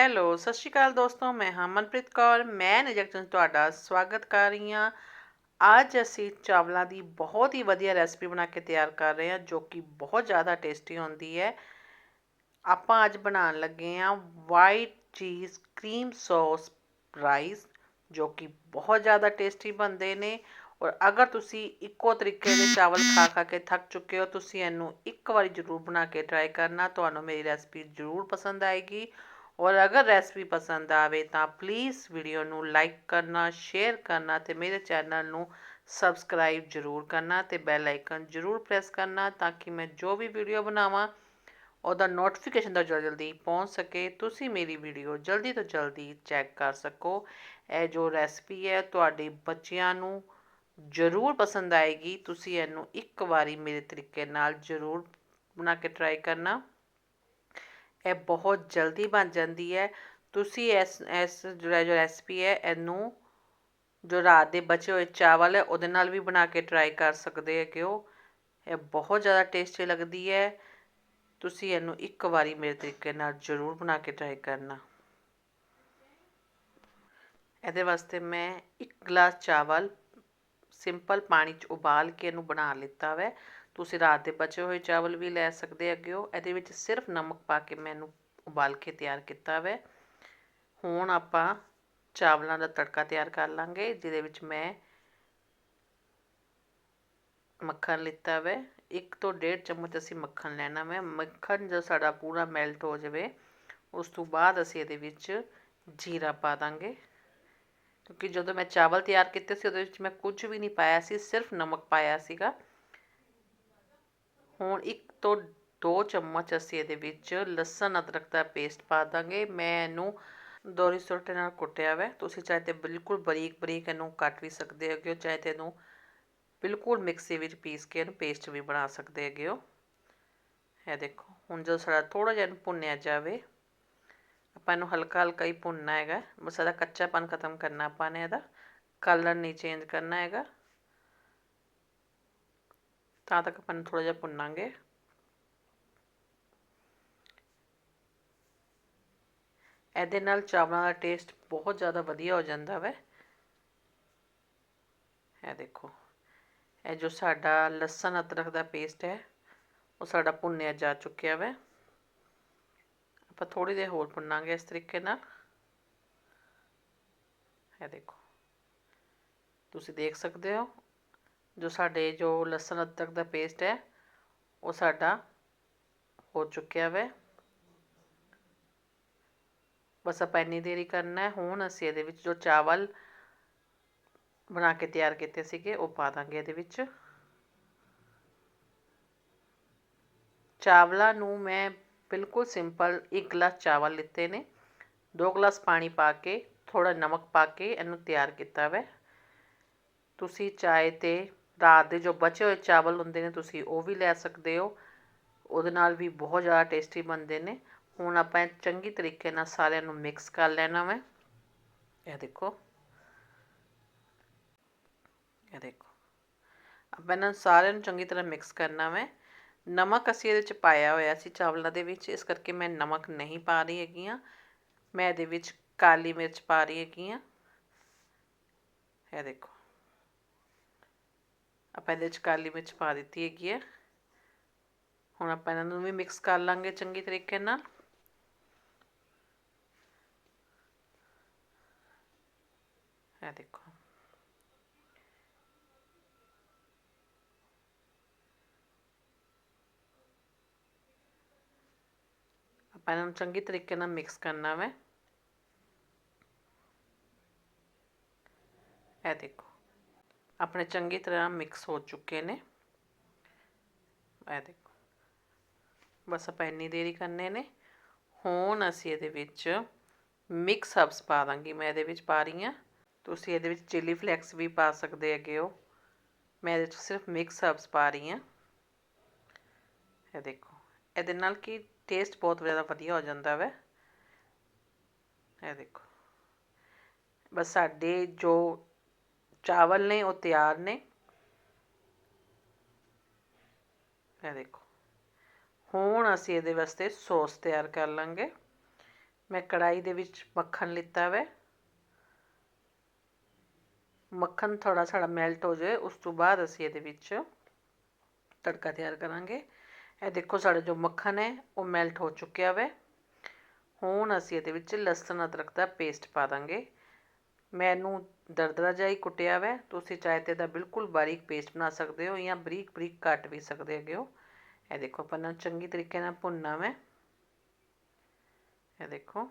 Hello, ਸਤਿ ਸ਼੍ਰੀ ਅਕਾਲ ਦੋਸਤੋ, ਮੈਂ ਹਾਂ ਮਨਪ੍ਰੀਤ ਕੌਰ, ਮੈਂ ਨਿਜਕਤਨ ਤੁਹਾਡਾ ਸਵਾਗਤ ਕਰ ਰਹੀ ਹਾਂ। ਅੱਜ ਅਸੀਂ ਚਾਵਲਾਂ ਦੀ ਬਹੁਤ ਹੀ ਵਧੀਆ ਰੈਸਪੀ ਬਣਾ ਕੇ ਤਿਆਰ ਕਰ ਰਹੇ ਹਾਂ, ਜੋ ਕਿ ਬਹੁਤ ਜ਼ਿਆਦਾ ਟੇਸਟੀ ਹੁੰਦੀ ਹੈ। ਆਪਾਂ ਅੱਜ ਬਣਾਉਣ ਲੱਗੇ ਹਾਂ ਵਾਈਟ ਚੀਜ਼ ਕਰੀਮ ਸੌਸ ਰਾਈਸ ਜੋ ਕਿ ਬਹੁਤ ਜ਼ਿਆਦਾ ਟੇਸਟੀ ਬਣਦੇ ਨੇ। ਔਰ ਅਗਰ ਤੁਸੀਂ ਇੱਕੋ ਤਰੀਕੇ ਦੇ ਚਾਵਲ ਖਾ ਖਾ ਕੇ ਥੱਕ ਚੁੱਕੇ ਹੋ, ਤੁਸੀਂ ਇਹਨੂੰ ਇੱਕ ਵਾਰੀ ਜ਼ਰੂਰ ਬਣਾ ਕੇ ਟਰਾਈ ਕਰਨਾ, ਤੁਹਾਨੂੰ ਮੇਰੀ ਰੈਸਪੀ ਜ਼ਰੂਰ ਪਸੰਦ ਆਏਗੀ। ਔਰ ਅਗਰ ਰੈਸਪੀ ਪਸੰਦ ਆਵੇ ਤਾਂ ਪਲੀਜ਼ ਵੀਡੀਓ ਨੂੰ ਲਾਈਕ ਕਰਨਾ ਸ਼ੇਅਰ ਕਰਨਾ ਤੇ ਮੇਰੇ ਚੈਨਲ ਨੂੰ ਸਬਸਕ੍ਰਾਈਬ ਜ਼ਰੂਰ ਕਰਨਾ ਤੇ ਬੈਲ ਆਈਕਨ ਜ਼ਰੂਰ ਪ੍ਰੈਸ ਕਰਨਾ ਤਾਂ ਕਿ ਮੈਂ ਜੋ ਵੀ ਵੀਡੀਓ ਬਣਾਵਾਂ, ਉਹਦਾ ਨੋਟੀਫਿਕੇਸ਼ਨ ਦਾ ਜਲਦੀ ਪਹੁੰਚ ਸਕੇ। ਤੁਸੀਂ ਮੇਰੀ ਵੀਡੀਓ ਜਲਦੀ ਤੋਂ ਜਲਦੀ ਚੈੱਕ ਕਰ ਸਕੋ। ਇਹ ਜੋ ਰੈਸਪੀ ਹੈ, ਤੁਹਾਡੇ ਬੱਚਿਆਂ ਨੂੰ ਜ਼ਰੂਰ ਪਸੰਦ ਆਏਗੀ। ਤੁਸੀਂ ਇਹਨੂੰ ਇੱਕ ਵਾਰੀ ਮੇਰੇ ਤਰੀਕੇ ਨਾਲ ਜ਼ਰੂਰ ਬਣਾ ਕੇ ਟਰਾਈ ਕਰਨਾ। ਇਹ ਬਹੁਤ ਜਲਦੀ ਬਣ ਜਾਂਦੀ ਹੈ। ਤੁਸੀਂ ਇਸ ਇਸ ਜਿਹੜਾ, ਜੋ ਰੈਸਪੀ ਹੈ, ਇਹਨੂੰ ਜੋ ਰਾਤ ਦੇ ਬਚੇ ਹੋਏ ਚਾਵਲ ਹੈ, ਉਹਦੇ ਨਾਲ ਵੀ ਬਣਾ ਕੇ ਟਰਾਈ ਕਰ ਸਕਦੇ ਹੈ। ਕਿ ਇਹ ਬਹੁਤ ਜ਼ਿਆਦਾ ਟੇਸਟੀ ਲੱਗਦੀ ਹੈ। ਤੁਸੀਂ ਇਹਨੂੰ ਇੱਕ ਵਾਰੀ ਮੇਰੇ ਤਰੀਕੇ ਨਾਲ ਜ਼ਰੂਰ ਬਣਾ ਕੇ ਟਰਾਈ ਕਰਨਾ। ਇਹਦੇ ਵਾਸਤੇ ਮੈਂ ਇੱਕ ਗਲਾਸ ਚਾਵਲ ਸਿੰਪਲ ਪਾਣੀ 'ਚ ਉਬਾਲ ਕੇ ਇਹਨੂੰ ਬਣਾ ਲਿੱਤਾ ਵੈ। ਤੁਸੀਂ ਰਾਤ ਦੇ ਬਚੇ ਹੋਏ ਚਾਵਲ ਵੀ ਲੈ ਸਕਦੇ ਅੱਗੇ ਹੋ। ਇਹਦੇ ਵਿੱਚ ਸਿਰਫ ਨਮਕ ਪਾ ਕੇ ਮੈਨੂੰ ਉਬਾਲ ਕੇ ਤਿਆਰ ਕੀਤਾ ਵੈ। ਹੁਣ ਆਪਾਂ ਚਾਵਲਾਂ ਦਾ ਤੜਕਾ ਤਿਆਰ ਕਰ ਲਾਂਗੇ, ਜਿਹਦੇ ਵਿੱਚ ਮੈਂ ਮੱਖਣ ਲਿੱਤਾ ਵੈ। ਇੱਕ ਤੋਂ ਡੇਢ ਚਮਚ ਅਸੀਂ ਮੱਖਣ ਲੈਣਾ ਵੈ। ਮੱਖਣ ਜਦੋਂ ਸਾਡਾ ਪੂਰਾ ਮੈਲਟ ਹੋ ਜਾਵੇ, ਉਸ ਤੋਂ ਬਾਅਦ ਅਸੀਂ ਇਹਦੇ ਵਿੱਚ ਜੀਰਾ ਪਾ ਦਾਂਗੇ। ਕਿਉਂਕਿ ਜਦੋਂ ਮੈਂ ਚਾਵਲ ਤਿਆਰ ਕੀਤੇ ਸੀ, ਉਹਦੇ ਵਿੱਚ ਮੈਂ ਕੁਝ ਵੀ ਨਹੀਂ ਪਾਇਆ ਸੀ, ਸਿਰਫ ਨਮਕ ਪਾਇਆ ਸੀਗਾ। ਹੁਣ ਇੱਕ ਤੋਂ ਦੋ ਚਮਚ ਅਸੀਂ ਇਹਦੇ ਵਿੱਚ ਲਸਣ ਅਦਰਕ ਦਾ ਪੇਸਟ ਪਾ ਦਾਂਗੇ। ਮੈਂ ਇਹਨੂੰ ਦੋਰੀ ਸੋਟੇ ਨਾਲ ਕੁੱਟਿਆ ਵੈ। ਤੁਸੀਂ ਚਾਹੇ ਤੇ ਬਿਲਕੁਲ ਬਰੀਕ ਬਰੀਕ ਇਹਨੂੰ ਕੱਟ ਵੀ ਸਕਦੇ ਹੈਗੇ ਹੋ, ਚਾਹੇ ਤੇ ਇਹਨੂੰ ਬਿਲਕੁਲ ਮਿਕਸੀ ਵਿੱਚ ਪੀਸ ਕੇ ਇਹਨੂੰ ਪੇਸਟ ਵੀ ਬਣਾ ਸਕਦੇ ਹੈਗੇ ਹੋ। ਇਹ ਦੇਖੋ, ਹੁਣ ਜਦੋਂ ਸਾਡਾ ਥੋੜਾ ਜਿਹਾ ਇਹਨੂੰ ਭੁੰਨਿਆ ਜਾਵੇ, ਆਪਾਂ ਇਹਨੂੰ ਹਲਕਾ ਹਲਕਾ ਹੀ ਭੁੰਨਣਾ ਹੈਗਾ। ਬਸ ਇਹਦਾ ਕੱਚਾਪਨ ਖਤਮ ਕਰਨਾ ਆਪਾਂ ਨੇ ਇਹਦਾ। ਕਲਰ ਨਹੀਂ ਚੇਂਜ ਕਰਨਾ ਹੈਗਾ। ਤਾਂ ਤੱਕ ਆਪਾਂ ਥੋੜਾ ਜਿਹਾ ਭੁੰਨਾਂਗੇ। ਇਹਦੇ ਨਾਲ ਚਾਵਲਾਂ ਦਾ ਟੇਸਟ ਬਹੁਤ ਜ਼ਿਆਦਾ ਵਧੀਆ ਹੋ ਜਾਂਦਾ ਵੈ। ਇਹ ਦੇਖੋ, ਇਹ ਜੋ ਸਾਡਾ ਲਸਣ ਅਦਰਕ ਦਾ ਪੇਸਟ ਹੈ, ਉਹ ਸਾਡਾ ਭੁੰਨਿਆ ਜਾ ਚੁੱਕਿਆ ਵੈ। ਆਪਾਂ ਥੋੜੀ ਦੇਰ ਹੋਰ ਭੁੰਨਾਂਗੇ ਇਸ ਤਰੀਕੇ ਨਾਲ। ਇਹ ਦੇਖੋ, ਤੁਸੀਂ ਦੇਖ ਸਕਦੇ ਹੋ ਜੋ ਸਾਡੇ, ਜੋ ਲਸਣ ਅਦਰਕ ਦਾ ਪੇਸਟ ਹੈ, ਉਹ ਸਾਡਾ ਹੋ ਚੁੱਕਿਆ ਵੈ। ਬਸ ਆਪਾਂ ਇੰਨੀ ਦੇਰੀ ਕਰਨਾ ਹੈ। ਹੁਣ ਅਸੀਂ ਇਹਦੇ ਵਿੱਚ ਜੋ ਚਾਵਲ ਬਣਾ ਕੇ ਤਿਆਰ ਕੀਤੇ ਸੀਗੇ, ਉਹ ਪਾ ਦਾਂਗੇ ਇਹਦੇ ਵਿੱਚ। ਚਾਵਲਾਂ ਨੂੰ ਮੈਂ ਬਿਲਕੁਲ ਸਿੰਪਲ ਇੱਕ ਗਲਾਸ ਚਾਵਲ ਲਿੱਤੇ ਨੇ। ਦੋ ਗਲਾਸ ਪਾਣੀ ਪਾ ਕੇ ਥੋੜਾ ਨਮਕ ਪਾ ਕੇ ਇਹਨੂੰ ਤਿਆਰ ਕੀਤਾ ਵੈ। ਤੁਸੀਂ ਚਾਹੇ ਤੇ ਰਾਤ ਦੇ ਜੋ ਬਚੇ ਹੋਏ ਚਾਵਲ ਹੁੰਦੇ ਨੇ, ਤੁਸੀਂ ਉਹ ਵੀ ਲੈ ਸਕਦੇ ਹੋ। ਉਹਦੇ ਨਾਲ ਵੀ ਬਹੁਤ ਜ਼ਿਆਦਾ ਟੇਸਟੀ ਬਣਦੇ ਨੇ। ਹੁਣ ਆਪਾਂ ਚੰਗੀ ਤਰੀਕੇ ਨਾਲ ਸਾਰਿਆਂ ਨੂੰ ਮਿਕਸ ਕਰ ਲੈਣਾ ਵਾ। ਇਹ ਦੇਖੋ। ਇਹ ਦੇਖੋ। ਆਪਾਂ ਇਹਨਾਂ ਸਾਰਿਆਂ ਨੂੰ ਚੰਗੀ ਤਰ੍ਹਾਂ ਮਿਕਸ ਕਰਨਾ ਵਾ। ਨਮਕ ਅਸੀਂ ਇਹਦੇ ਵਿੱਚ ਪਾਇਆ ਹੋਇਆ ਸੀ ਚਾਵਲਾਂ ਦੇ ਵਿੱਚ। ਇਸ ਕਰਕੇ ਮੈਂ ਨਮਕ ਨਹੀਂ ਪਾ ਰਹੀ ਹੈਗੀ ਆ ਮੈਂ ਇਹਦੇ ਵਿੱਚ ਕਾਲੀ ਮਿਰਚ ਪਾ ਰਹੀ ਹੈਗੀ ਆ ਇਹ ਦੇਖੋ। ਆਪਾਂ ਇਹਦੇ ਵਿੱਚ ਕਾਲੀ ਮਿਰਚ ਪਾ ਦਿੱਤੀ ਹੈਗੀ ਹੈ। ਹੁਣ ਆਪਾਂ ਇਹਨਾਂ ਨੂੰ ਵੀ ਮਿਕਸ ਕਰ ਲਾਂਗੇ ਚੰਗੀ ਤਰੀਕੇ ਨਾਲ। ਇਹ ਦੇਖੋ। ਆਪਾਂ ਇਹਨਾਂ ਨੂੰ ਚੰਗੀ ਤਰੀਕੇ ਨਾਲ ਮਿਕਸ ਕਰਨਾ ਹੈ ਇਹ ਦੇਖੋ। ਆਪਣੇ ਚੰਗੀ ਤਰ੍ਹਾਂ ਮਿਕਸ ਹੋ ਚੁੱਕੇ ਨੇ। ਇਹ ਦੇਖੋ। ਬਸ ਆਪਾਂ ਇੰਨੀ ਦੇਰੀ ਕਰਨੇ ਨੇ। ਹੁਣ ਅਸੀਂ ਇਹਦੇ ਵਿੱਚ ਮਿਕਸ ਹਬਸ ਪਾ ਦਾਂਗੀ। ਮੈਂ ਇਹਦੇ ਵਿੱਚ ਪਾ ਰਹੀ ਹਾਂ। ਤੁਸੀਂ ਇਹਦੇ ਵਿੱਚ ਚਿੱਲੀ ਫਲੈਕਸ ਵੀ ਪਾ ਸਕਦੇ ਹੈਗੇ ਹੋ। ਮੈਂ ਇਹਦੇ ਵਿੱਚ ਸਿਰਫ ਮਿਕਸ ਹਬਸ ਪਾ ਰਹੀ ਹਾਂ। ਇਹ ਦੇਖੋ। ਇਹਦੇ ਨਾਲ ਕੀ ਟੇਸਟ ਬਹੁਤ ਜ਼ਿਆਦਾ ਵਧੀਆ ਹੋ ਜਾਂਦਾ ਵੈ। ਇਹ ਦੇਖੋ। ਬਸ ਸਾਡੇ ਜੋ ਚਾਵਲ ਨੇ, ਉਹ ਤਿਆਰ ਨੇ। ਇਹ ਦੇਖੋ। ਹੁਣ ਅਸੀਂ ਇਹਦੇ ਵਾਸਤੇ ਸੌਸ ਤਿਆਰ ਕਰ ਲਾਂਗੇ। ਮੈਂ ਕੜਾਈ ਦੇ ਵਿੱਚ ਮੱਖਣ ਲਿੱਤਾ ਵੈ। ਮੱਖਣ ਥੋੜਾ ਸਾਡਾ ਮੈਲਟ ਹੋ ਜਾਏ ਉਸ ਤੋਂ ਬਾਅਦ ਅਸੀਂ ਇਹਦੇ ਵਿੱਚ ਤੜਕਾ ਤਿਆਰ ਕਰਾਂਗੇ। ਇਹ ਦੇਖੋ ਸਾਡਾ ਜੋ ਮੱਖਣ ਹੈ, ਉਹ ਮੈਲਟ ਹੋ ਚੁੱਕਿਆ ਵੈ। ਹੁਣ ਅਸੀਂ ਇਹਦੇ ਵਿੱਚ ਲਸਣ ਅਦਰਕ ਦਾ ਪੇਸਟ ਪਾ ਦਾਂਗੇ। ਮੈਨੂੰ ਦਰਦਰਾ ਜਿਹਾ ਹੀ ਕੁੱਟਿਆ ਵੈ। ਤੁਸੀਂ ਚਾਹੇ ਤਾਂ ਦਾ ਬਿਲਕੁਲ ਬਾਰੀਕ ਪੇਸਟ ਬਣਾ ਸਕਦੇ ਹੋ ਜਾਂ ਬਰੀਕ ਬਰੀਕ ਕੱਟ ਵੀ ਸਕਦੇ ਹੈਗੇ ਹੋ। ਇਹ ਦੇਖੋ, ਆਪਾਂ ਨੂੰ ਚੰਗੀ ਤਰੀਕੇ ਨਾਲ ਭੁੰਨਣਾ ਵੈ। ਇਹ ਦੇਖੋ।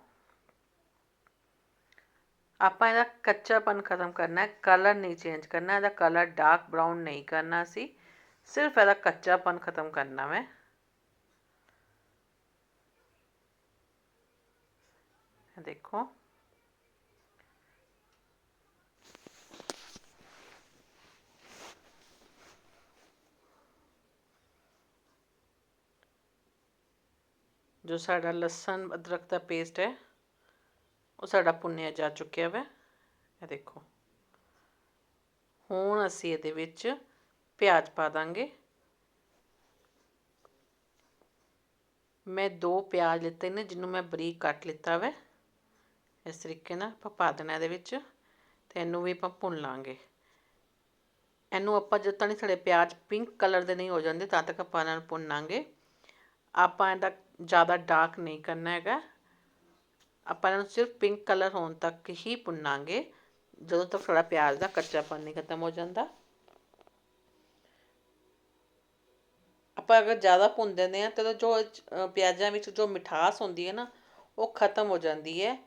ਆਪਾਂ ਇਹਦਾ ਕੱਚਾਪਨ ਖਤਮ ਕਰਨਾ ਹੈ ਕਲਰ ਨਹੀਂ ਚੇਂਜ ਕਰਨਾ, ਇਹਦਾ ਕਲਰ ਡਾਰਕ ਬਰਾਊਨ ਨਹੀਂ ਕਰਨਾ ਸੀ। ਸਿਰਫ ਇਹਦਾ ਕੱਚਾਪਨ ਖਤਮ ਕਰਨਾ ਮੈਂ ਦੇਖੋ। ਜੋ ਸਾਡਾ ਲਸਣ, ਅਦਰਕ ਦਾ ਪੇਸਟ ਹੈ, ਉਹ ਸਾਡਾ ਭੁੰਨਿਆ ਜਾ ਚੁੱਕਿਆ ਵਾ। ਇਹ ਦੇਖੋ। ਹੁਣ ਅਸੀਂ ਇਹਦੇ ਵਿੱਚ ਪਿਆਜ਼ ਪਾ ਦਾਂਗੇ। ਮੈਂ ਦੋ ਪਿਆਜ਼ ਲਿੱਤੇ ਨੇ, ਜਿਹਨੂੰ ਮੈਂ ਬਰੀਕ ਕੱਟ ਲਿੱਤਾ ਵਾ। ਇਸ ਤਰੀਕੇ ਨਾਲ ਆਪਾਂ ਪਾ ਦੇਣਾ ਇਹਦੇ ਵਿੱਚ ਤੇ ਇਹਨੂੰ ਵੀ ਆਪਾਂ ਭੁੰਨ ਲਾਂਗੇ। ਇਹਨੂੰ ਆਪਾਂ ਜਦ ਤੱਕ ਸਾਡੇ ਪਿਆਜ਼ ਪਿੰਕ ਕਲਰ ਦੇ ਨਹੀਂ ਹੋ ਜਾਂਦੇ ਤਦ ਤੱਕ ਆਪਾਂ ਇਹਨਾਂ ਨੂੰ ਭੁੰਨਾਂਗੇ ਆਪਾਂ ਇਹਦਾ ਜ਼ਿਆਦਾ ਡਾਰਕ ਨਹੀਂ ਕਰਨਾ ਹੈਗਾ। ਆਪਾਂ ਇਹਨੂੰ ਸਿਰਫ ਪਿੰਕ ਕਲਰ ਹੋਣ ਤੱਕ ਹੀ ਭੁੰਨਾਂਗੇ। ਜਦੋਂ ਤੱਕ ਸਾਡਾ ਪਿਆਜ਼ ਦਾ ਕੱਚਾਪਨ ਨਹੀਂ ਖਤਮ ਹੋ ਜਾਂਦਾ। ਆਪਾਂ ਅਗਰ ਜ਼ਿਆਦਾ ਭੁੰਨ ਦਿੰਦੇ ਆ ਤਾਂ ਜੋ ਪਿਆਜ਼ਾਂ ਵਿੱਚ ਜੋ ਮਿਠਾਸ ਹੁੰਦੀ ਹੈ ਨਾ, ਉਹ ਖਤਮ ਹੋ ਜਾਂਦੀ ਹੈ।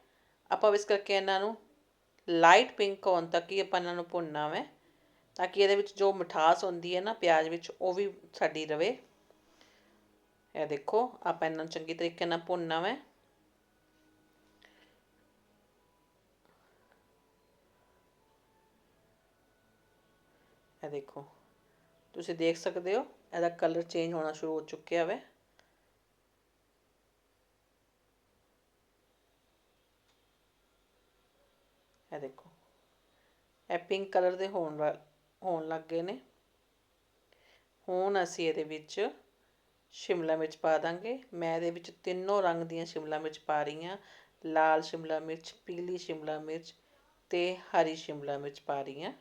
ਆਪਾਂ ਇਸ ਕਰਕੇ ਇਹਨਾਂ ਨੂੰ ਲਾਈਟ ਪਿੰਕ ਹੋਣ ਤੱਕ ਹੀ ਆਪਾਂ ਇਹਨਾਂ ਨੂੰ ਭੁੰਨਣਾ ਹੈ ਤਾਂ ਕਿ ਇਹਦੇ ਵਿੱਚ ਜੋ ਮਿਠਾਸ ਹੁੰਦੀ ਹੈ ਨਾ, ਪਿਆਜ਼ ਵਿੱਚ, ਉਹ ਵੀ ਸਾਡੀ ਰਵੇ। ਇਹ ਦੇਖੋ, ਆਪਾਂ ਇਹਨਾਂ ਨੂੰ ਚੰਗੀ ਤਰੀਕੇ ਨਾਲ ਭੁੰਨਣਾ ਹੈ ਇਹ ਦੇਖੋ, ਤੁਸੀਂ ਦੇਖ ਸਕਦੇ ਹੋ, ਇਹਦਾ ਕਲਰ ਚੇਂਜ ਹੋਣਾ ਸ਼ੁਰੂ ਹੋ ਚੁੱਕਿਆ ਹੈ ਇਹ ਦੇਖੋ, ਇਹ ਪਿੰਕ ਕਲਰ ਦੇ ਹੋਣ ਹੋਣ ਲੱਗ ਗਏ ਨੇ। ਹੁਣ ਅਸੀਂ ਇਹਦੇ ਵਿੱਚ ਸ਼ਿਮਲਾ ਮਿਰਚ ਪਾ ਦਾਂਗੇ। ਮੈਂ ਇਹਦੇ ਵਿੱਚ ਤਿੰਨੋਂ ਰੰਗ ਦੀਆਂ ਸ਼ਿਮਲਾ ਮਿਰਚ ਪਾ ਰਹੀ ਹਾਂ। ਲਾਲ ਸ਼ਿਮਲਾ ਮਿਰਚ, ਪੀਲੀ ਸ਼ਿਮਲਾ ਮਿਰਚ ਤੇ ਹਰੀ ਸ਼ਿਮਲਾ ਮਿਰਚ ਪਾ ਰਹੀ ਹਾਂ।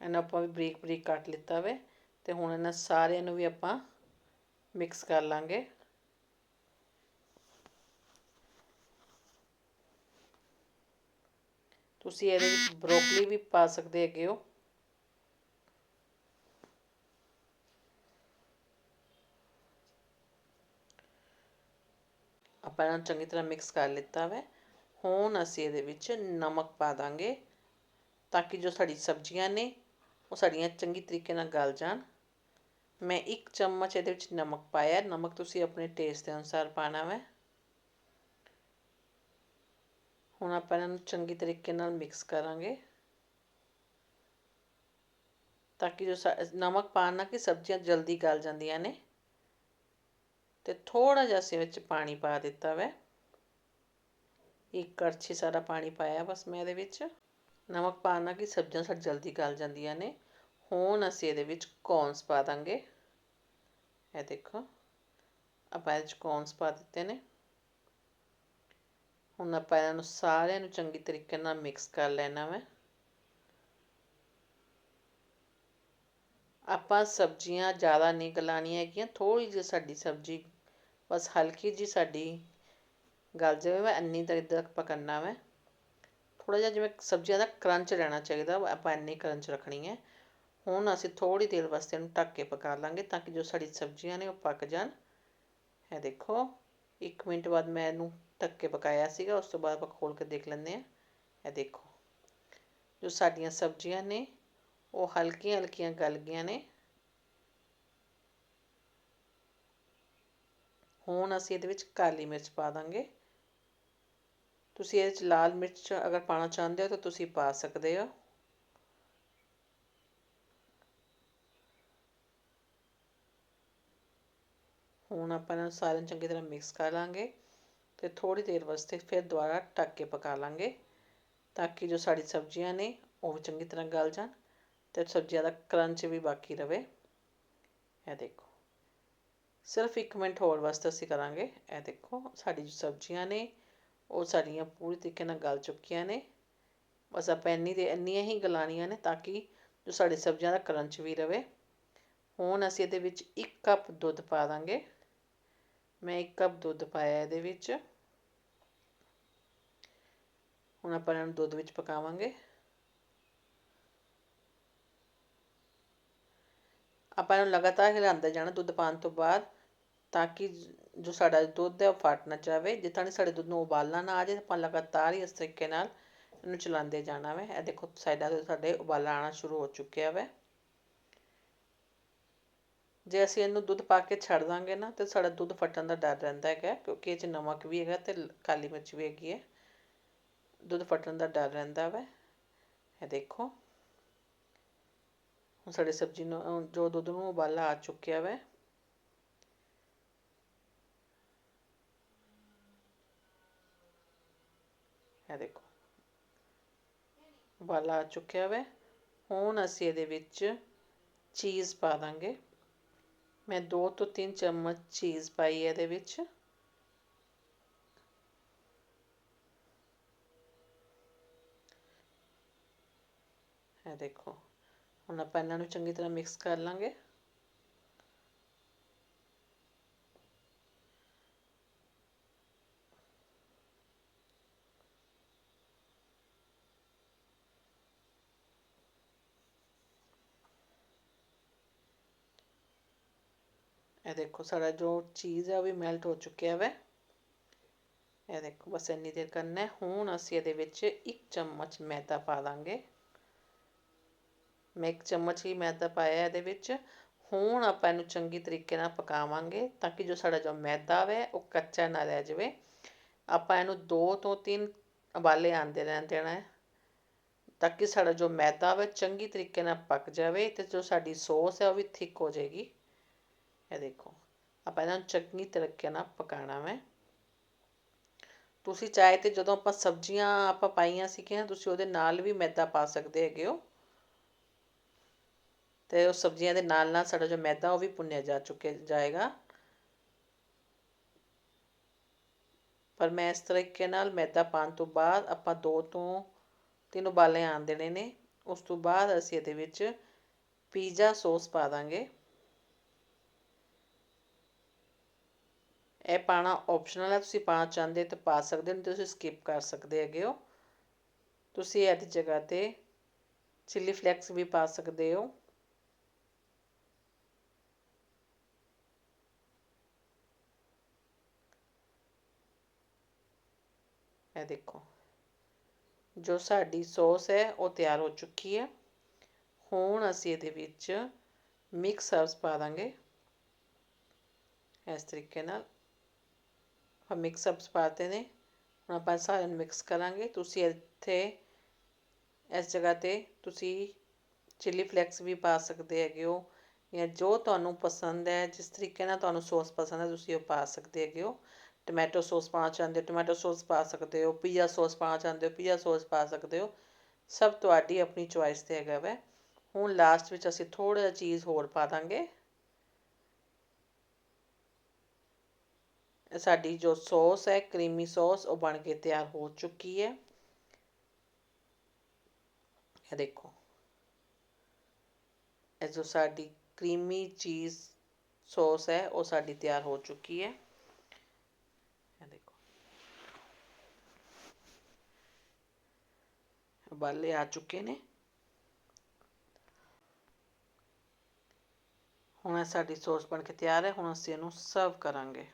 ਇਹਨਾਂ ਆਪਾਂ ਵੀ ਬਰੀਕ ਬਰੀਕ ਕੱਟ ਲਿੱਤਾ ਵੇ ਤੇ ਹੁਣ ਇਹਨਾਂ ਸਾਰਿਆਂ ਨੂੰ ਵੀ ਆਪਾਂ ਮਿਕਸ ਕਰ ਲਾਂਗੇ। ਤੁਸੀਂ ਇਹਦੇ ਵਿੱਚ ਬਰੋਕਲੀ ਵੀ ਪਾ ਸਕਦੇ ਹੈਗੇ ਹੋ। ਆਪਾਂ ਇਹਨਾਂ ਚੰਗੀ ਤਰ੍ਹਾਂ ਮਿਕਸ ਕਰ ਲਿੱਤਾ ਵੈ। ਹੁਣ ਅਸੀਂ ਇਹਦੇ ਵਿੱਚ ਨਮਕ ਪਾ ਦਾਂਗੇ ਤਾਂ ਕਿ ਜੋ ਸਾਡੀ ਸਬਜ਼ੀਆਂ ਨੇ, ਉਹ ਸਾਡੀਆਂ ਚੰਗੀ ਤਰੀਕੇ ਨਾਲ ਗਲ ਜਾਣ। ਮੈਂ ਇੱਕ ਚਮਚ ਇਹਦੇ ਵਿੱਚ ਨਮਕ ਪਾਇਆ। ਨਮਕ ਤੁਸੀਂ ਆਪਣੇ ਟੇਸਟ ਦੇ ਅਨੁਸਾਰ ਪਾਣਾ ਹੈ ਹੁਣ ਆਪਾਂ ਇਹਨਾਂ ਨੂੰ ਚੰਗੀ ਤਰੀਕੇ ਨਾਲ ਮਿਕਸ ਕਰਾਂਗੇ। ਤਾਂ ਕਿ ਜੋ ਨਮਕ ਪਾਣ ਨਾਲ ਕਿ ਸਬਜ਼ੀਆਂ ਜਲਦੀ ਗਲ ਜਾਂਦੀਆਂ ਨੇ। ਤੇ ਥੋੜਾ ਜਿਹਾ ਸੇ ਵਿੱਚ ਪਾਣੀ ਪਾ ਦਿੱਤਾ ਵੈ। ਇੱਕ ਕੜਛੀ ਸਾਰਾ ਪਾਣੀ ਪਾਇਆ ਬਸ ਮੈਂ ਇਹਦੇ ਵਿੱਚ। ਨਮਕ ਪਾਣ ਨਾਲ ਕਿ ਸਬਜ਼ੀਆਂ ਸਾਡੀ ਜਲਦੀ ਗਲ ਜਾਂਦੀਆਂ ਨੇ। ਹੁਣ ਅਸੀਂ ਇਹਦੇ ਵਿੱਚ ਕੌਨਸ ਪਾ ਦਾਂਗੇ। ਇਹ ਦੇਖੋ, ਆਪਾਂ ਇਹਦੇ ਵਿੱਚ ਕੌਨਸ ਪਾ ਦਿੱਤੇ ਨੇ। ਹੁਣ ਆਪਾਂ ਇਹਨਾਂ ਨੂੰ ਸਾਰਿਆਂ ਨੂੰ ਚੰਗੀ ਤਰੀਕੇ ਨਾਲ ਮਿਕਸ ਕਰ ਲੈਣਾ ਵਾ। ਆਪਾਂ ਸਬਜ਼ੀਆਂ ਜ਼ਿਆਦਾ ਨਹੀਂ ਗਲਾਣੀਆਂ ਹੈਗੀਆਂ, ਥੋੜ੍ਹੀ ਜਿਹੀ ਸਾਡੀ ਸਬਜ਼ੀ, ਬਸ ਹਲਕੀ ਜਿਹੀ ਸਾਡੀ ਗਲ ਜਾਵੇ ਮੈਂ ਇੰਨੀ ਤੱਕ ਤੱਕ ਪਕੜਨਾ ਵੈ। ਥੋੜ੍ਹਾ ਜਿਹਾ ਜਿਵੇਂ ਸਬਜ਼ੀਆਂ ਦਾ ਕਰੰਚ ਰਹਿਣਾ ਚਾਹੀਦਾ, ਆਪਾਂ ਇੰਨੀ ਕਰੰਚ ਰੱਖਣੀ ਹੈ। ਹੁਣ ਅਸੀਂ ਥੋੜ੍ਹੀ ਦੇਰ ਵਾਸਤੇ ਇਹਨੂੰ ਢੱਕ ਕੇ ਪਕਾ ਲਾਂਗੇ ਤਾਂ ਕਿ ਜੋ ਸਾਡੀ ਸਬਜ਼ੀਆਂ ਨੇ ਉਹ ਪੱਕ ਜਾਣ। ਇਹ ਦੇਖੋ 1 ਮਿੰਟ ਬਾਅਦ ਮੈਂ ਇਹਨੂੰ ਢੱਕ ਕੇ ਪਕਾਇਆ ਸੀਗਾ, ਉਸ ਤੋਂ ਬਾਅਦ ਆਪਾਂ ਖੋਲ ਕੇ ਦੇਖ ਲੈਂਦੇ ਆ ਇਹ ਦੇਖੋ, ਜੋ ਸਾਡੀਆਂ ਸਬਜ਼ੀਆਂ ਨੇ ਉਹ ਹਲਕੀਆਂ ਹਲਕੀਆਂ ਗਲ ਗਈਆਂ ਨੇ। ਹੁਣ ਅਸੀਂ ਇਹਦੇ ਵਿੱਚ ਕਾਲੀ ਮਿਰਚ ਪਾ ਦਾਂਗੇ। ਤੁਸੀਂ ਇਹਦੇ ਵਿੱਚ ਲਾਲ ਮਿਰਚ ਅਗਰ ਪਾਣਾ ਚਾਹੁੰਦੇ ਹੋ ਤਾਂ ਤੁਸੀਂ ਪਾ ਸਕਦੇ ਹੋ। ਹੁਣ ਆਪਾਂ ਇਹਨਾਂ ਸਾਰਿਆਂ ਚੰਗੀ ਤਰ੍ਹਾਂ ਮਿਕਸ ਕਰ ਲਾਂਗੇ ਤੇ ਥੋੜੀ ਦੇਰ ਵਾਸਤੇ ਫਿਰ ਦੁਬਾਰਾ ਢੱਕ ਕੇ ਪਕਾ ਲਾਂਗੇ ਤਾਂ ਕਿ ਜੋ ਸਾਡੀ ਸਬਜ਼ੀਆਂ ਨੇ ਉਹ ਵੀ ਚੰਗੀ ਤਰ੍ਹਾਂ ਗਲ ਜਾਣ। ਅਤੇ ਸਬਜ਼ੀਆਂ ਦਾ ਕਰੰਚ ਵੀ ਬਾਕੀ ਰਵੇ। ਇਹ ਦੇਖੋ। ਸਿਰਫ ਇੱਕ ਮਿੰਟ ਹੋਰ ਵਾਸਤੇ ਅਸੀਂ ਕਰਾਂਗੇ। ਇਹ ਦੇਖੋ, ਸਾਡੀ ਜੋ ਸਬਜ਼ੀਆਂ ਨੇ, ਉਹ ਸਾਡੀਆਂ ਪੂਰੀ ਤਰੀਕੇ ਨਾਲ ਗਲ ਚੁੱਕੀਆਂ ਨੇ। ਬਸ ਆਪਾਂ ਇੰਨੀ ਦੇ, ਇੰਨੀਆਂ ਹੀ ਗਲਾਣੀਆਂ ਨੇ ਤਾਂ ਕਿ ਜੋ ਸਾਡੀ ਸਬਜ਼ੀਆਂ ਦਾ ਕਰੰਚ ਵੀ ਰਵੇ। ਹੁਣ ਅਸੀਂ ਇਹਦੇ ਵਿੱਚ 1 ਕੱਪ ਦੁੱਧ ਪਾ ਦਾਂਗੇ। ਮੈਂ 1 ਕੱਪ ਦੁੱਧ ਪਾਇਆ ਇਹਦੇ ਵਿੱਚ। ਹੁਣ ਆਪਾਂ ਇਹਨਾਂ ਨੂੰ ਦੁੱਧ ਵਿੱਚ ਪਕਾਵਾਂਗੇ। ਆਪਾਂ ਇਹਨੂੰ ਲਗਾਤਾਰ ਹਿਲਾਉਂਦੇ ਜਾਣਾ ਦੁੱਧ ਪਾਉਣ ਤੋਂ ਬਾਅਦ, ਤਾਂ ਕਿ ਜੋ ਸਾਡਾ ਦੁੱਧ ਹੈ ਉਹ ਫਟ ਨਾ ਜਾਵੇ। ਜਿੱਦਾਂ ਸਾਡੇ ਦੁੱਧ ਨੂੰ ਉਬਾਲਣਾ ਨਾ ਆ ਜਾਏ, ਆਪਾਂ ਲਗਾਤਾਰ ਹੀ ਇਸ ਤਰੀਕੇ ਨਾਲ ਇਹਨੂੰ ਚਲਾਉਂਦੇ ਜਾਣਾ ਵੇ। ਇਹ ਦੇਖੋ ਸਾਈਡਾਂ ਤੋਂ ਸਾਡੇ ਉਬਾਲਾ ਆਣਾ ਸ਼ੁਰੂ ਹੋ ਚੁੱਕਿਆ ਵੇ। ਜੇ ਅਸੀਂ ਇਹਨੂੰ ਦੁੱਧ ਪਾ ਕੇ ਛੱਡ ਦਾਂਗੇ ਨਾ, ਤੇ ਸਾਡਾ ਦੁੱਧ ਫਟਣ ਦਾ ਡਰ ਰਹਿੰਦਾ ਹੈਗਾ, ਕਿਉਂਕਿ ਇਹ 'ਚ ਨਮਕ ਵੀ ਹੈਗਾ ਤੇ ਕਾਲੀ ਮਿਰਚ ਵੀ ਹੈਗੀ ਹੈ। ਦੁੱਧ ਫਟਣ ਦਾ ਡਰ ਰਹਿੰਦਾ ਵਾ। ਇਹ ਦੇਖੋ। ਹੁਣ ਸਾਡੀ ਸਬਜ਼ੀ ਨੂੰ ਜੋ ਦੁੱਧ ਨੂੰ ਉਬਾਲਾ ਆ ਚੁੱਕਿਆ ਵੈ। ਇਹ ਦੇਖੋ। ਉਬਾਲਾ ਆ ਚੁੱਕਿਆ ਵੈ। ਹੁਣ ਅਸੀਂ ਇਹਦੇ ਵਿੱਚ ਚੀਜ਼ ਪਾ ਦਾਂਗੇ। ਮੈਂ 2 ਤੋਂ 3 ਚਮਚ ਚੀਜ਼ ਪਾਈ ਹੈ ਇਹਦੇ ਵਿੱਚ। ਇਹ ਦੇਖੋ। ਹੁਣ ਆਪਾਂ ਇਹਨਾਂ ਨੂੰ ਚੰਗੀ ਤਰ੍ਹਾਂ ਮਿਕਸ ਕਰ ਲਾਂਗੇ। ਇਹ ਦੇਖੋ ਸਾਡਾ ਜੋ ਚੀਜ਼ ਹੈ ਉਹ ਵੀ ਮੈਲਟ ਹੋ ਚੁੱਕਿਆ ਵੈ। ਇਹ ਦੇਖੋ ਬਸ ਇੰਨੀ ਦੇਰ ਕਰਨਾ ਹੁਣ ਅਸੀਂ ਇਹਦੇ ਵਿੱਚ ਇੱਕ ਚਮਚ ਮੈਦਾ ਪਾ ਦਾਂਗੇ। ਮੈਂ ਇੱਕ ਚਮਚ ਹੀ ਮੈਦਾ ਪਾਇਆ ਇਹਦੇ ਵਿੱਚ। ਹੁਣ ਆਪਾਂ ਇਹਨੂੰ ਚੰਗੀ ਤਰੀਕੇ ਨਾਲ ਪਕਾਵਾਂਗੇ ਤਾਂ ਕਿ ਜੋ ਸਾਡਾ ਜੋ ਮੈਦਾ ਵੈ, ਉਹ ਕੱਚਾ ਨਾ ਰਹਿ ਜਾਵੇ। ਆਪਾਂ ਇਹਨੂੰ 2 ਤੋਂ 3 ਉਬਾਲੇ ਆਂਦੇ ਰਹਿਣ ਦੇਣਾ ਹੈ ਤਾਂ ਕਿ ਸਾਡਾ ਜੋ ਮੈਦਾ ਵੇ, ਚੰਗੀ ਤਰੀਕੇ ਨਾਲ ਪੱਕ ਜਾਵੇ ਤੇ ਜੋ ਸਾਡੀ ਸੌਸ ਹੈ, ਉਹ ਵੀ ਥਿੱਕ ਹੋ ਜਾਏਗੀ। ਇਹ ਦੇਖੋ, ਆਪਾਂ ਇਹਨਾਂ ਨੂੰ ਚੰਗੀ ਤਰੀਕੇ ਨਾਲ ਪਕਾਣਾ ਵੈ। ਤੁਸੀਂ ਚਾਹੇ ਤੇ ਜਦੋਂ ਆਪਾਂ ਸਬਜ਼ੀਆਂ ਆਪਾਂ ਪਾਈਆਂ ਸੀਗੀਆਂ, ਤੁਸੀਂ ਉਹਦੇ ਨਾਲ ਵੀ ਮੈਦਾ ਪਾ ਸਕਦੇ ਹੈਗੇ ਹੋ। ਤੇ ਉਹ ਸਬਜ਼ੀਆਂ ਦੇ ਨਾਲ ਨਾਲ ਸਾਡਾ ਜੋ ਮੈਦਾ ਉਹ ਵੀ ਭੁੰਨਿਆ ਜਾ ਚੁੱਕਿਆ ਜਾਏਗਾ। ਪਰ ਮੈਂ ਇਸ ਤਰੀਕੇ ਨਾਲ ਮੈਦਾ ਪਾਣ ਤੋਂ ਬਾਅਦ ਆਪਾਂ ਦੋ ਤੋਂ ਤਿੰਨ ਉਬਾਲੇ ਆਣ ਦੇਣੇ ਨੇ। ਉਸ ਤੋਂ ਬਾਅਦ ਅਸੀਂ ਇਹਦੇ ਵਿੱਚ ਪੀਜ਼ਾ ਸੌਸ ਪਾ ਦਾਂਗੇ। ਇਹ ਪਾਣਾ ਆਪਸ਼ਨਲ ਹੈ, ਤੁਸੀਂ ਪਾਣਾ ਚਾਹੁੰਦੇ ਤਾਂ ਪਾ ਸਕਦੇ ਹੋ ਤੁਸੀਂ ਸਕਿਪ ਕਰ ਸਕਦੇ ਹੈਗੇ ਹੋ। ਤੁਸੀਂ ਇਹਦੀ ਜਗ੍ਹਾ ਤੇ ਚਿੱਲੀ ਫਲੈਕਸ ਵੀ ਪਾ ਸਕਦੇ ਹੋ। ਇਹ ਦੇਖੋ। ਜੋ ਸਾਡੀ ਸੌਸ ਹੈ, ਉਹ ਤਿਆਰ ਹੋ ਚੁੱਕੀ ਹੈ। ਹੁਣ ਅਸੀਂ ਇਹਦੇ ਵਿੱਚ ਮਿਕਸ ਹਰਬਸ ਪਾ ਦਾਂਗੇ। ਇਸ ਤਰੀਕੇ ਨਾਲ ਆਪਾਂ ਮਿਕਸ ਹਰਬਸ ਪਾਤੇ ਨੇ। ਹੁਣ ਆਪਾਂ ਸਾਰਿਆਂ ਨੂੰ ਮਿਕਸ ਕਰਾਂਗੇ। ਤੁਸੀਂ ਇੱਥੇ ਇਸ ਜਗ੍ਹਾ ਤੇ ਤੁਸੀਂ ਚਿੱਲੀ ਫਲੈਕਸ ਵੀ ਪਾ ਸਕਦੇ ਹੈਗੇ ਹੋ ਜਾਂ ਜੋ ਤੁਹਾਨੂੰ ਪਸੰਦ ਹੈ, ਜਿਸ ਤਰੀਕੇ ਨਾਲ ਤੁਹਾਨੂੰ ਸੌਸ ਪਸੰਦ ਹੈ, ਤੁਸੀਂ ਉਹ ਪਾ ਸਕਦੇ ਹੈਗੇ ਹੋ। ਟਮੈਟੋ ਸੌਸ ਪਾਉਣਾ ਚਾਹੁੰਦੇ ਹੋ, ਟਮੈਟੋ ਸੌਸ ਪਾ ਸਕਦੇ ਹੋ ਪੀਜ਼ਾ ਸੌਸ ਪਾਉਣਾ ਚਾਹੁੰਦੇ ਹੋ ਪੀਜ਼ਾ ਸੌਸ ਪਾ ਸਕਦੇ ਹੋ। ਸਭ ਤੁਹਾਡੀ ਆਪਣੀ ਚੋਇਸ ਤੇ ਹੈਗਾ ਵੈ। ਹੁਣ ਲਾਸਟ ਵਿੱਚ ਅਸੀਂ ਥੋੜ੍ਹਾ ਜਿਹਾ ਚੀਜ਼ ਹੋਰ ਪਾ ਦਾਂਗੇ। ਸਾਡੀ ਜੋ ਸੌਸ ਹੈ, ਕਰੀਮੀ ਸੌਸ, ਉਹ ਬਣ ਕੇ ਤਿਆਰ ਹੋ ਚੁੱਕੀ ਹੈ। ਇਹ ਦੇਖੋ। ਇਹ ਜੋ ਸਾਡੀ ਕਰੀਮੀ ਚੀਜ਼ ਸੌਸ ਹੈ, ਉਹ ਸਾਡੀ ਤਿਆਰ ਹੋ ਚੁੱਕੀ ਹੈ ਇਹ ਦੇਖੋ ਉਬਾਲੇ ਆ ਚੁੱਕੇ ਨੇ। ਹੁਣ ਸਾਡੀ ਸੌਸ ਬਣ ਕੇ ਤਿਆਰ ਹੈ, ਹੁਣ ਅਸੀਂ ਇਹਨੂੰ ਸਰਵ ਕਰਾਂਗੇ।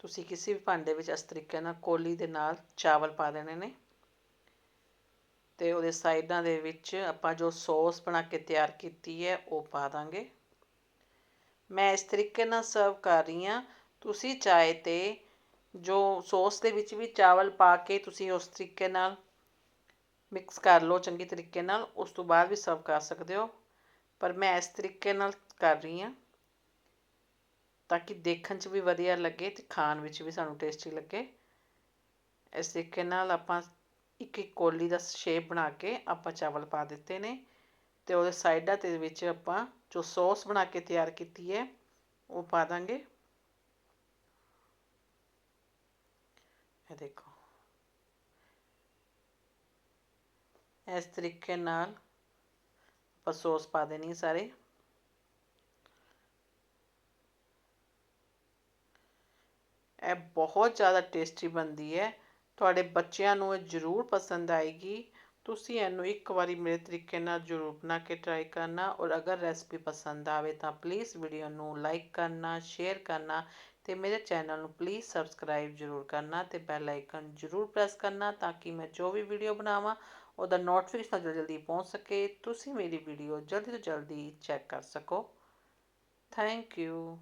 ਤੁਸੀਂ ਕਿਸੇ ਵੀ ਭਾਂਡੇ ਵਿੱਚ ਇਸ ਤਰੀਕੇ ਨਾਲ ਕੋਲੀ ਦੇ ਨਾਲ ਚਾਵਲ ਪਾ ਦੇਣੇ ਨੇ। ਤੇ ਉਹਦੇ ਸਾਈਡਾਂ ਦੇ ਵਿੱਚ ਆਪਾਂ ਜੋ ਸੌਸ ਬਣਾ ਕੇ ਤਿਆਰ ਕੀਤੀ ਹੈ, ਉਹ ਪਾ ਦਾਂਗੇ। ਮੈਂ ਇਸ ਤਰੀਕੇ ਨਾਲ ਸਰਵ ਕਰ ਰਹੀ ਹਾਂ। ਤੁਸੀਂ ਚਾਹੇ ਤੇ ਜੋ ਸੌਸ ਦੇ ਵਿੱਚ ਵੀ ਚਾਵਲ ਪਾ ਕੇ ਤੁਸੀਂ ਉਸ ਤਰੀਕੇ ਨਾਲ ਮਿਕਸ ਕਰ ਲਓ, ਚੰਗੀ ਤਰੀਕੇ ਨਾਲ, ਉਸ ਤੋਂ ਬਾਅਦ ਵੀ ਸਰਵ ਕਰ ਸਕਦੇ ਹੋ। ਪਰ ਮੈਂ ਇਸ ਤਰੀਕੇ ਨਾਲ ਕਰ ਰਹੀ ਹਾਂ, ਤਾਂ ਕਿ ਦੇਖਣ 'ਚ ਵੀ ਵਧੀਆ ਲੱਗੇ ਤੇ ਖਾਣ ਵਿੱਚ ਵੀ ਸਾਨੂੰ ਟੇਸਟੀ ਲੱਗੇ। ਇਸ ਤਰੀਕੇ ਨਾਲ ਆਪਾਂ ਇੱਕ ਇੱਕ ਕੋਲੀ ਦਾ ਸ਼ੇਪ ਬਣਾ ਕੇ ਆਪਾਂ ਚਾਵਲ ਪਾ ਦਿੱਤੇ ਨੇ ਤੇ ਉਹਦੇ ਸਾਈਡਾਂ ਤੇ ਵਿੱਚ ਆਪਾਂ ਜੋ ਸੌਸ ਬਣਾ ਕੇ ਤਿਆਰ ਕੀਤੀ ਹੈ, ਉਹ ਪਾ ਦਾਂਗੇ। ਇਹ ਦੇਖੋ। ਇਸ ਤਰੀਕੇ ਨਾਲ ਆਪਾਂ ਸੌਸ ਪਾ ਦੇਣੀ ਸਾਰੇ। ਇਹ ਬਹੁਤ ਜ਼ਿਆਦਾ ਟੇਸਟੀ ਬਣਦੀ ਹੈ। ਤੁਹਾਡੇ ਬੱਚਿਆਂ ਨੂੰ ਇਹ ਜ਼ਰੂਰ ਪਸੰਦ ਆਏਗੀ। ਤੁਸੀਂ ਇਹਨੂੰ ਇੱਕ ਵਾਰੀ ਮੇਰੇ ਤਰੀਕੇ ਨਾਲ ਜ਼ਰੂਰ ਬਣਾ ਕੇ ਟਰਾਈ ਕਰਨਾ ਔਰ ਅਗਰ ਰੈਸਪੀ ਪਸੰਦ ਆਵੇ ਤਾਂ ਪਲੀਜ਼ ਵੀਡੀਓ ਨੂੰ ਲਾਈਕ ਕਰਨਾ ਸ਼ੇਅਰ ਕਰਨਾ ਤੇ ਮੇਰੇ ਚੈਨਲ ਨੂੰ ਪਲੀਜ਼ ਸਬਸਕ੍ਰਾਈਬ ਜ਼ਰੂਰ ਕਰਨਾ ਤੇ ਬੈਲ ਆਈਕਨ ਜ਼ਰੂਰ ਪ੍ਰੈਸ ਕਰਨਾ ਤਾਂ ਕਿ ਮੈਂ ਜੋ ਵੀ ਵੀਡੀਓ ਬਣਾਵਾਂ, ਉਹਦਾ ਨੋਟੀਫਿਕੇਸ਼ਨ ਜਲਦੀ ਜਲਦੀ ਪਹੁੰਚ ਸਕੇ। ਤੁਸੀਂ ਮੇਰੀ ਵੀਡੀਓ ਜਲਦੀ ਤੋਂ ਜਲਦੀ ਚੈੱਕ ਕਰ ਸਕੋ। Thank you